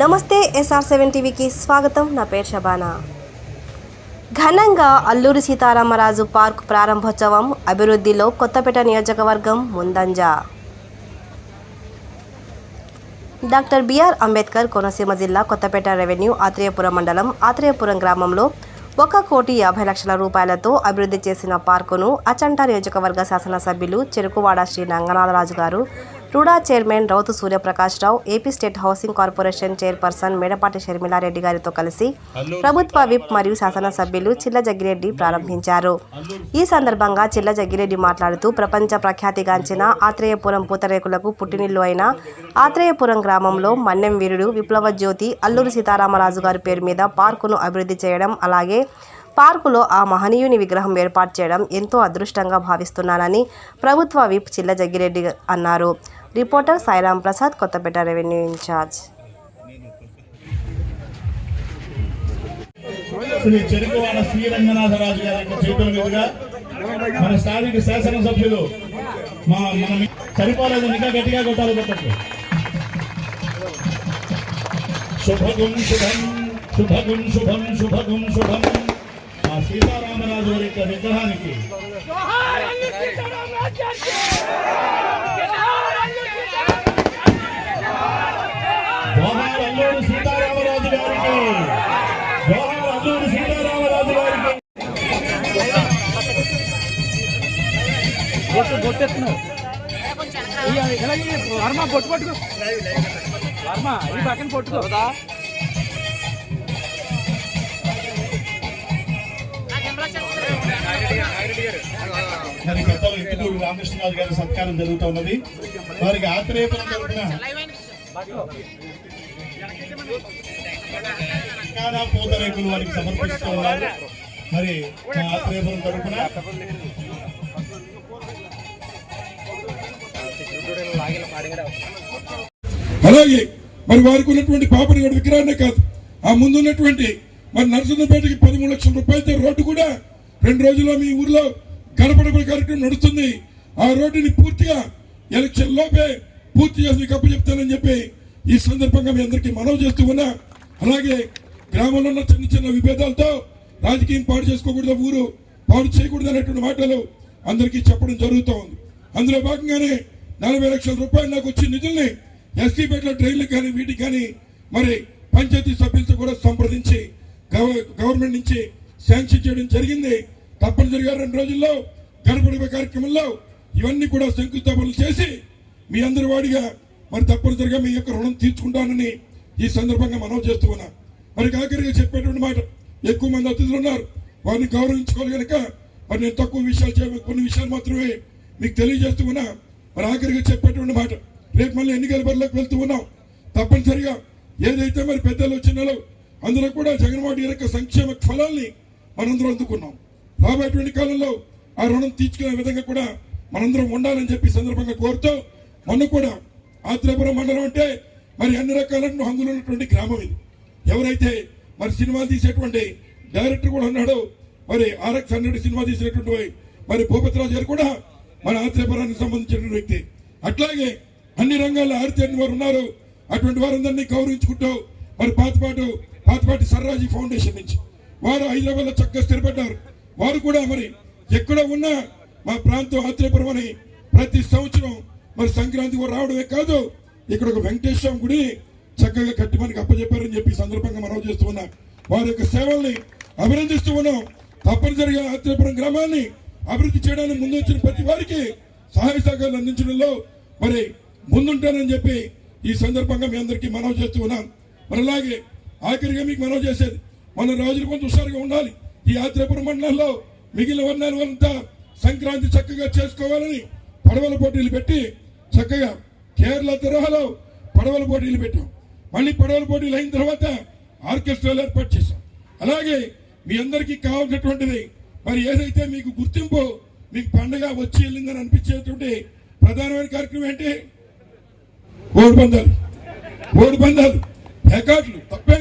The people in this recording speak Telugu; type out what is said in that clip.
నమస్తే ఎస్ఆర్ సెవెన్ టీవీకి స్వాగతం. నా పేరు షబానా. ఘనంగా అల్లూరి సీతారామరాజు పార్క్ ప్రారంభోత్సవం అభివృద్ధిలో కొత్తపేట నియోజకవర్గం ముందంజ. డాక్టర్ బిఆర్ అంబేద్కర్ కోనసీమ జిల్లా కొత్తపేట రెవెన్యూ ఆత్రేయపురం మండలం ఆత్రేయపురం గ్రామంలో ఒక కోటి యాభై లక్షల రూపాయలతో అభివృద్ధి చేసిన పార్కును అచంట నియోజకవర్గ శాసనసభ్యులు చెరుకువాడ శ్రీ రంగనాథరాజు గారు RUDA chairman Rowthu Suryaprakash Rao AP state housing corporation chairperson Medapati Sharmila Reddy గారితో కలిసి ప్రభుత్వ విప్ మరియు శాసనసభ్యులు చిల్ల జగ్గిరెడ్డి ప్రారంభించారు. ఈ సందర్భంగా చిల్ల జగ్గిరెడ్డి మాట్లాడుతూ ప్రపంచ ప్రఖ్యాతిగాంచిన ఆత్రేయపురం పూతరేకులకు పుట్టినిల్లు అయిన ఆత్రేయపురం గ్రామంలో మన్నెం వీరుడు విప్లవ జ్యోతి అల్లూరి సీతారామరాజు గారి పేరు మీద పార్కును అభివృద్ధి చేయడం అలాగే పార్కులో ఆ మహనీయుని విగ్రహం ఏర్పాటు చేయడం ఎంతో అదృష్టంగా భావిస్తున్నానని ప్రభుత్వ విప్ చిల్ల జగ్గిరెడ్డి అన్నారు. Reporter Sairam Prasad Kothapeta revenue incharge. Shri Cherukuvada Sriranganatharaju గారి యొక్క చేతుల మీదుగా మన స్థానిక శాసనసభ్యులు మా మనం సరిపోలేదు ఇంకా గట్టిగా కొట్టాలి కొట్టచ్చు శుభగుం శుభం శుభగుం శుభం శుభగుం శుభం. సీతారామరాజు వారి యొక్క విగ్రహానికి. జోహార్ అల్లు సీతారామరాజు గారికి. జోహార్ సీతారామరాజు గారికి. వర్మ బొట్టు పట్టుకో. వర్మ ఈ పక్కన పట్టుకో. మరి పెద్దలు ఇంటికూరు రామకృష్ణరాజు గారి సత్కారం జరుగుతున్నది వారికి ఆత్రేయపురం తరపున పూతరేకులు వారికి సమర్పిస్తూ ఉన్నారు. మరి ఆత్రేయపురం తరపున అలాగే మరి వారికి ఉన్నటువంటి పాపని గడి విగ్రహాన్నే కాదు ఆ ముందున్నటువంటి మరి నరసింహపేటకి పదమూడు లక్షల రూపాయలతో రోడ్డు కూడా రెండు రోజుల్లో మీ ఊర్లో గడపడపడి కార్యక్రమం నడుస్తుంది. ఆ రోడ్డుని పూర్తిగా ఎలక్షన్ లోపే పూర్తి చేసి మీకు అప్పచెప్తానని చెప్పి ఈ సందర్భంగా మీ అందరికీ మనవి చేస్తూ ఉన్నా. అలాగే గ్రామంలో ఉన్న చిన్న చిన్న విభేదాలతో రాజకీయం పాడు చేసుకోకూడదు ఊరు పాడు చేయకూడదు అనేటువంటి మాటలు అందరికీ చెప్పడం జరుగుతూ ఉంది. అందులో భాగంగానే నలభై లక్షల రూపాయలు నాకు వచ్చిన నిధుల్ని ఎస్టీ బెడ్ల ట్రైన్లకు కానీ వీటికి కానీ మరి పంచాయతీ సభ్యులతో కూడా సంప్రదించి గవర్నమెంట్ నుంచి శాంక్షన్ చేయడం జరిగింది. తప్పనిసరిగా రెండు రోజుల్లో గణపడి కార్యక్రమంలో ఇవన్నీ కూడా శంకుస్థాపనలు చేసి మీ అందరి వాడిగా మరి తప్పనిసరిగా మీ యొక్క రుణం తీర్చుకుంటానని ఈ సందర్భంగా మనం చేస్తూ ఉన్నా. మరి ఆఖరిగా చెప్పేటువంటి మాట ఎక్కువ మంది అతిథులు ఉన్నారు. వారిని గౌరవించుకోవాలి కనుక మరి నేను తక్కువ విషయాలు చెప్ప కొన్ని విషయాలు మాత్రమే మీకు తెలియజేస్తూ ఉన్నా. మరి ఆఖరిగా చెప్పేటువంటి మాట రేపు మళ్ళీ ఎన్నికల బరిలోకి వెళ్తూ ఉన్నాం. తప్పనిసరిగా ఏదైతే మరి పెద్దలు వచ్చినాలో అందులో కూడా జగన్మోహన్ యొక్క సంక్షేమ ఫలాల్ని మనందరం అందుకున్నాం. రాబోయేటువంటి కాలంలో ఆ రుణం తీర్చుకునే విధంగా కూడా మనందరం ఉండాలని చెప్పి సందర్భంగా కోరుతూ మొన్న కూడా ఆత్రేపురం మండలం అంటే మరి అన్ని రకాల హంగులు ఉన్నటువంటి గ్రామం ఇది. ఎవరైతే మరి సినిమాలు తీసేటువంటి డైరెక్టర్ కూడా ఉన్నాడో మరి ఆర్ఎక్స్ హండ్రెడ్ సినిమా తీసినటువంటి మరి భూపతిరాజు గారు కూడా మన ఆత్రేపురానికి సంబంధించిన వ్యక్తి. అట్లాగే అన్ని రంగాల్లో ఆరితేరిన వారు ఉన్నారు. అటువంటి వారందరినీ గౌరవించుకుంటూ మరి పాతపాటు పాతపాటి సర్రాజీ ఫౌండేషన్ నుంచి వారు హైదరాబాద్లో చక్కగా స్థిరపడ్డారు. వారు కూడా మరి ఎక్కడ ఉన్నా మా ప్రాంతం ఆత్రేయపురం అని ప్రతి సంవత్సరం మరి సంక్రాంతి కూడా రావడమే కాదు ఇక్కడ ఒక వెంకటేశ్వరం గుడి చక్కగా కట్టి మనకి అప్పచెప్పారని చెప్పి సందర్భంగా మనం చేస్తున్నా వారి యొక్క సేవల్ని అభినందిస్తూ ఉన్నాం. తప్పనిసరిగా ఆత్రేయపురం గ్రామాన్ని అభివృద్ధి చేయడానికి ముందు వచ్చిన ప్రతి వారికి సహాయ సహకారాలు అందించడంలో మరి ముందుంటానని చెప్పి ఈ సందర్భంగా మీ అందరికీ మనవి చేస్తూ ఉన్నాం. మరి అలాగే ఆఖరిగా మీకు మనవి చేసేది మన రాజులు కొంత హుషారుగా ఉండాలి. ఈ యాత్రపురం మండలంలో మిగిలిన వర్ణాలు అంతా సంక్రాంతి చక్కగా చేసుకోవాలని పడవల పోటీలు పెట్టి చక్కగా కేరళ తరహాలో పడవల పోటీలు పెట్టాం. మళ్ళీ పడవల పోటీలు అయిన తర్వాత ఆర్కెస్ట్రాలు ఏర్పాటు చేశాం. అలాగే మీ అందరికీ కావాల్సినటువంటిది మరి ఏదైతే మీకు గుర్తింపు మీకు పండగ వచ్చి వెళ్ళిందని అనిపించేటువంటి ప్రధానమైన కార్యక్రమం ఏంటి? కోడి పందాలు. కోడి పందాలు. తప్పే